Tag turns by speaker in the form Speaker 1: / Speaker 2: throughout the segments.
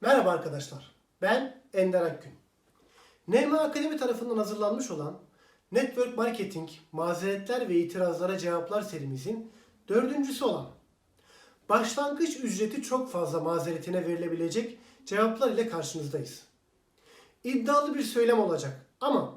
Speaker 1: Merhaba arkadaşlar. Ben Ender Akgün. NM Akademi tarafından hazırlanmış olan Network Marketing, Mazeretler ve İtirazlara Cevaplar serimizin dördüncüsü olan Başlangıç ücreti çok fazla mazeretine verilebilecek cevaplar ile karşınızdayız. İddialı bir söylem olacak ama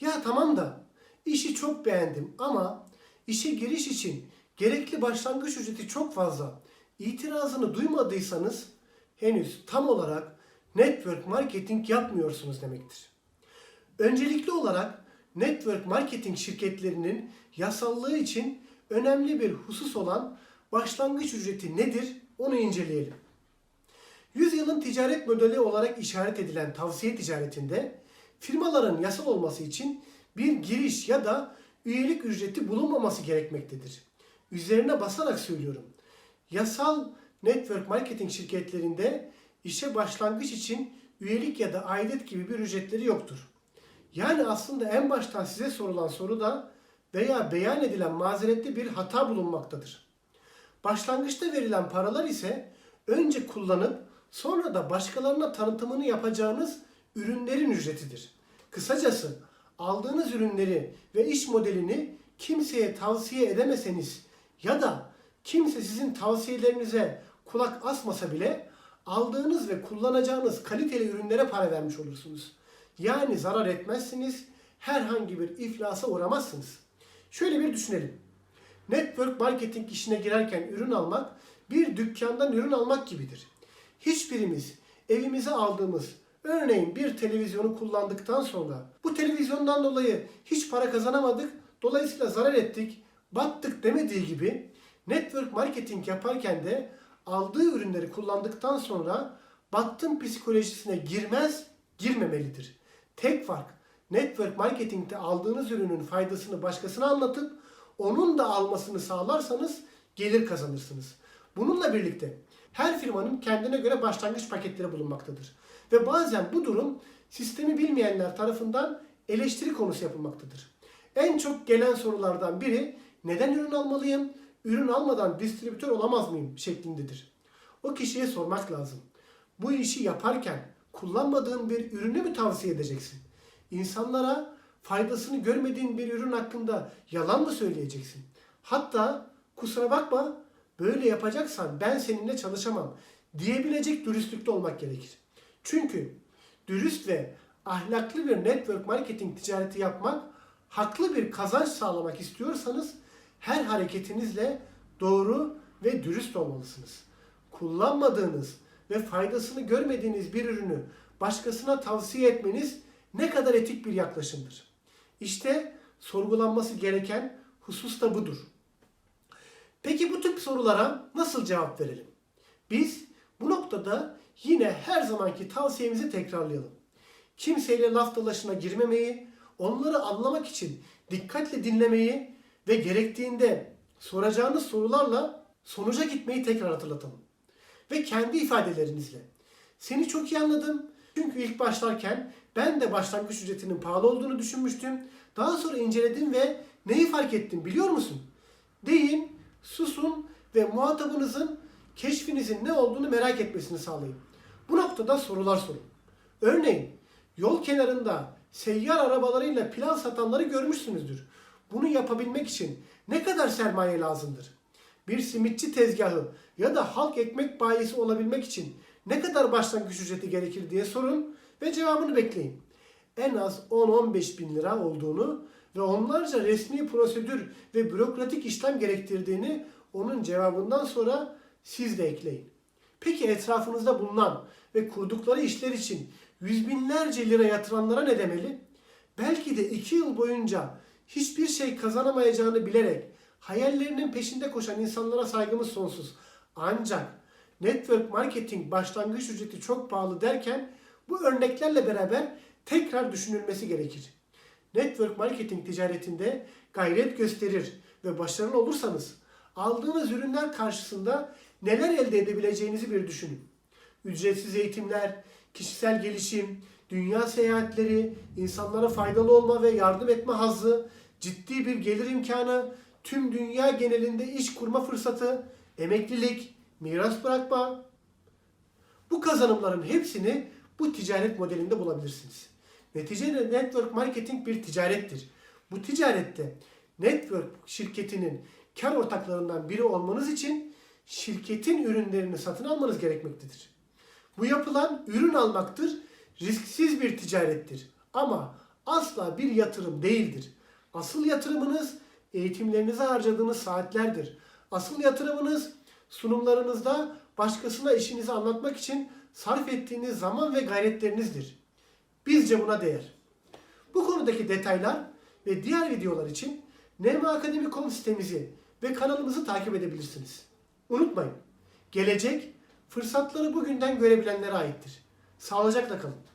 Speaker 1: ya tamam da işi çok beğendim ama işe giriş için gerekli başlangıç ücreti çok fazla. İtirazını duymadıysanız henüz tam olarak network marketing yapmıyorsunuz demektir. Öncelikli olarak network marketing şirketlerinin yasallığı için önemli bir husus olan başlangıç ücreti nedir onu inceleyelim. Yüzyılın ticaret modeli olarak işaret edilen tavsiye ticaretinde firmaların yasal olması için bir giriş ya da üyelik ücreti bulunmaması gerekmektedir. Üzerine basarak söylüyorum. Yasal network marketing şirketlerinde işe başlangıç için üyelik ya da aidet gibi bir ücretleri yoktur. Yani aslında en baştan size sorulan soruda veya beyan edilen mazerette bir hata bulunmaktadır. Başlangıçta verilen paralar ise önce kullanıp sonra da başkalarına tanıtımını yapacağınız ürünlerin ücretidir. Kısacası aldığınız ürünleri ve iş modelini kimseye tavsiye edemeseniz ya da kimse sizin tavsiyelerinize kulak asmasa bile aldığınız ve kullanacağınız kaliteli ürünlere para vermiş olursunuz. Yani zarar etmezsiniz, herhangi bir iflasa uğramazsınız. Şöyle bir düşünelim. Network marketing işine girerken ürün almak bir dükkandan ürün almak gibidir. Hiçbirimiz evimize aldığımız örneğin bir televizyonu kullandıktan sonra bu televizyondan dolayı hiç para kazanamadık, dolayısıyla zarar ettik, battık demediği gibi network marketing yaparken de aldığı ürünleri kullandıktan sonra battım psikolojisine girmez, girmemelidir. Tek fark network marketingte aldığınız ürünün faydasını başkasına anlatıp onun da almasını sağlarsanız gelir kazanırsınız. Bununla birlikte her firmanın kendine göre başlangıç paketleri bulunmaktadır. Ve bazen bu durum sistemi bilmeyenler tarafından eleştiri konusu yapılmaktadır. En çok gelen sorulardan biri neden ürün almalıyım, ürün almadan distribütör olamaz mıyım şeklindedir. O kişiye sormak lazım. Bu işi yaparken kullanmadığın bir ürünü mü tavsiye edeceksin? İnsanlara faydasını görmediğin bir ürün hakkında yalan mı söyleyeceksin? Hatta kusura bakma böyle yapacaksan ben seninle çalışamam diyebilecek dürüstlükte olmak gerekir. Çünkü dürüst ve ahlaklı bir network marketing ticareti yapmak, haklı bir kazanç sağlamak istiyorsanız her hareketinizle doğru ve dürüst olmalısınız. Kullanmadığınız ve faydasını görmediğiniz bir ürünü başkasına tavsiye etmeniz ne kadar etik bir yaklaşımdır. İşte sorgulanması gereken husus da budur. Peki bu tip sorulara nasıl cevap verelim? Biz bu noktada yine her zamanki tavsiyemizi tekrarlayalım. Kimseyle laf dalaşına girmemeyi, onları anlamak için dikkatle dinlemeyi ve gerektiğinde soracağınız sorularla sonuca gitmeyi tekrar hatırlatalım. Ve kendi ifadelerinizle. Seni çok iyi anladım. Çünkü ilk başlarken ben de başlangıç ücretinin pahalı olduğunu düşünmüştüm. Daha sonra inceledim ve neyi fark ettim biliyor musun? Deyin, susun ve muhatabınızın keşfinizin ne olduğunu merak etmesini sağlayın. Bu noktada sorular sorun. Örneğin yol kenarında seyyar arabalarıyla plan satanları görmüşsünüzdür. Bunu yapabilmek için ne kadar sermaye lazımdır? Bir simitçi tezgahı ya da halk ekmek bayisi olabilmek için ne kadar başlangıç ücreti gerekir diye sorun ve cevabını bekleyin. En az 10-15 bin lira olduğunu ve onlarca resmi prosedür ve bürokratik işlem gerektirdiğini onun cevabından sonra siz de ekleyin. Peki etrafınızda bulunan ve kurdukları işler için yüz binlerce lira yatıranlara ne demeli? Belki de iki yıl boyunca hiçbir şey kazanamayacağını bilerek hayallerinin peşinde koşan insanlara saygımız sonsuz. Ancak network marketing başlangıç ücreti çok pahalı derken bu örneklerle beraber tekrar düşünülmesi gerekir. Network marketing ticaretinde gayret gösterir ve başarılı olursanız aldığınız ürünler karşısında neler elde edebileceğinizi bir düşünün. Ücretsiz eğitimler, kişisel gelişim, dünya seyahatleri, insanlara faydalı olma ve yardım etme hazzı, ciddi bir gelir imkanı, tüm dünya genelinde iş kurma fırsatı, emeklilik, miras bırakma. Bu kazanımların hepsini bu ticaret modelinde bulabilirsiniz. Neticede network marketing bir ticarettir. Bu ticarette network şirketinin kar ortaklarından biri olmanız için şirketin ürünlerini satın almanız gerekmektedir. Bu yapılan ürün almaktır, risksiz bir ticarettir. Ama asla bir yatırım değildir. Asıl yatırımınız eğitimlerinize harcadığınız saatlerdir. Asıl yatırımınız sunumlarınızda başkasına işinizi anlatmak için sarf ettiğiniz zaman ve gayretlerinizdir. Bizce buna değer. Bu konudaki detaylar ve diğer videolar için nemaakademi.com sitemizi ve kanalımızı takip edebilirsiniz. Unutmayın, gelecek fırsatları bugünden görebilenlere aittir. Sağlıcakla kalın.